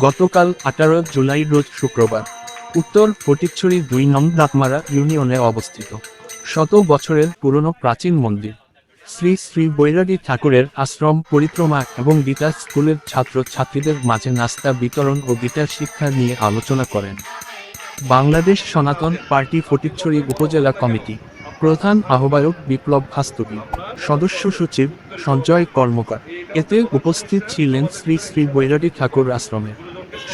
গতকাল আঠারো জুলাই রোজ শুক্রবার উত্তর ফটিকছড়ি দুই নং দাঁতমারা ইউনিয়নে অবস্থিত। শত বছরের পুরনো প্রাচীন মন্দির। শ্রী শ্রী বৈরাগী ঠাকুরের আশ্রম, পরিক্রমা এবং গীতার স্কুলের ছাত্র ছাত্রীদের মাঝে নাস্তা বিতরণ ও গীতার শিক্ষা নিয়ে আলোচনা করেন। বাংলাদেশ সনাতন পার্টি ফটিকছড়ি উপজেলা কমিটি প্রধান আহ্বায়ক বিপ্লব ভাস্তুকী সদস্য সচিব সঞ্জয় কর্মকার। এতে উপস্থিত ছিলেন শ্রী শ্রী বৈরাগী ঠাকুর আশ্রমের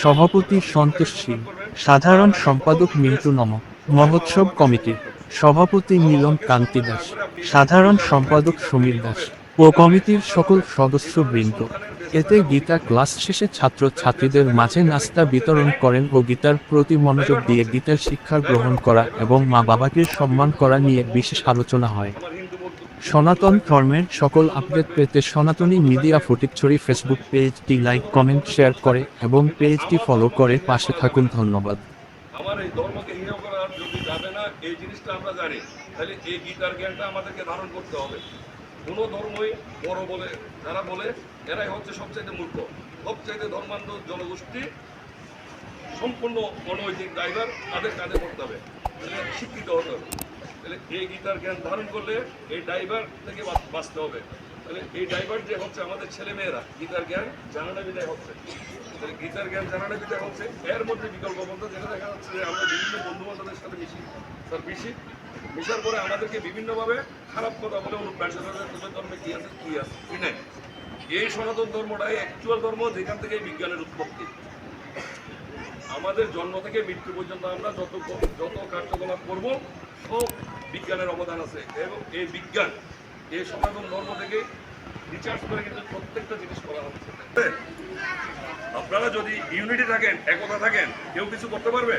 সভাপতি সন্তোষ সিং সাধারণ সম্পাদক মিন্টু নম, মহোৎসব কমিটি, সভাপতি মিলন কান্তি দাস, সাধারণ সম্পাদক সমীর দাস ও কমিটির সকল সদস্যবৃন্দ। এতে গীতা ক্লাস শেষে ছাত্র ছাত্রীদের মাঝে নাস্তা বিতরণ করেন ও গীতার প্রতি মনোযোগ দিয়ে গীতার শিক্ষা গ্রহণ করা এবং মা বাবাকে সম্মান করা নিয়ে বিশেষ আলোচনা হয়। সনাতন ধর্মের সকল আপডেট পেতে সনাতনী মিডিয়া ফটিকছড়ি ফেসবুক পেজটি লাইক, কমেন্ট, শেয়ার করে এবং পেজটি ফলো করে পাশে থাকুন। ধন্যবাদ। আমার এই ধর্মকে হীন করার যদি যাবে না, এই জিনিসটা আমরা জানি। তাহলে এই গীতার জ্ঞানটা আমাদেরকে ধারণ করতে হবে। কোনো ধর্মই বড় বলে, যারা বলে, এরাই হচ্ছে সবচাইতে মূর্খ। সবচাইতে ধর্মান্ধ জনগোষ্ঠী সম্পূর্ণ অনৈতিক ড্রাইভার তাদের কাঁধে করতে হবে। শিক্ষিত হতে হবে। তাহলে এই গীতার জ্ঞান ধারণ করলে এই ড্রাইভার থেকে বাঁচতে হবে। তাহলে এই ড্রাইভার যে হচ্ছে আমাদের ছেলে মেয়েরা গীতার জ্ঞান জানাটা বিদায় হচ্ছে। তাহলে গীতার জ্ঞান জানাটা বিদায় হচ্ছে। এর মধ্যে বিকল্প বলতে যেটা দেখা যাচ্ছে যে আমরা বিভিন্ন বন্ধু বান্ধবের সাথে মিশি। স্যার, মিশি? মিশার পরে আমাদেরকে বিভিন্নভাবে খারাপ কথা বলে অনুপ্রাণিত ধর্মে কি আছে কি আছে নাই? এই সনাতন ধর্মটাই অ্যাকচুয়াল ধর্ম যেখান থেকে বিজ্ঞানের উৎপত্তি। আমাদের জন্ম থেকে মৃত্যু পর্যন্ত আমরা যত যত কার্যকলাপ করব, সব বিজ্ঞানের অবদান আছে। এবং এই বিজ্ঞান, এই সনাতন ধর্ম থেকে রিচার্জ করে কিন্তু প্রত্যেকটা জিনিস করা হচ্ছে। আপনারা যদি ইউনিটি থাকেন, একতা থাকেন, কেউ কিছু করতে পারবে?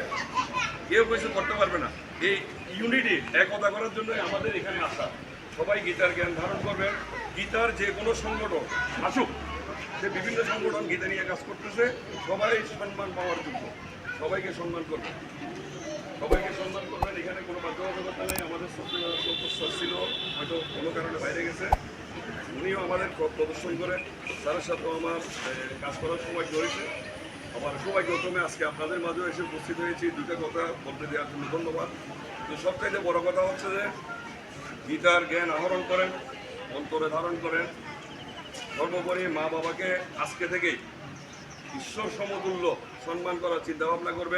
কেউ কিছু করতে পারবে না। এই ইউনিটি একতা করার জন্যই আমাদের এখানে আসা। সবাই গীতার জ্ঞান ধারণ করবেন। গীতার যে কোনো সংগঠন আসুক, সে বিভিন্ন সংগঠন গীতা নিয়ে কাজ করতেছে, সবাই সম্মান পাওয়ার যোগ্য সবাইকে সম্মান করবেন। সবাইকে সম্মান করবেন, এখানে কোনো বাধ্যবাধকতা নেই। আমাদের সন্তোষ ছিল, হয়তো কোনো কারণে বাইরে গেছে। উনিও আমাদের প্র- প্রদর্শন করেন। তার সাথেও আমার কাজ করার সময় জড়িত। আমার প্রথমে আজকে আপনাদের মাঝেও এসে উপস্থিত হয়েছি। দুইটা কথা বলতে দেওয়ার জন্য ধন্যবাদ। তো সবচাইতে বড় কথা হচ্ছে যে গীতার জ্ঞান আহরণ করেন। অন্তরে ধারণ করেন। সর্বোপরি মা বাবাকে আজকে থেকেই ঈশ্বর সমতুল্য সম্মান করার চিন্তাভাবনা করবেন।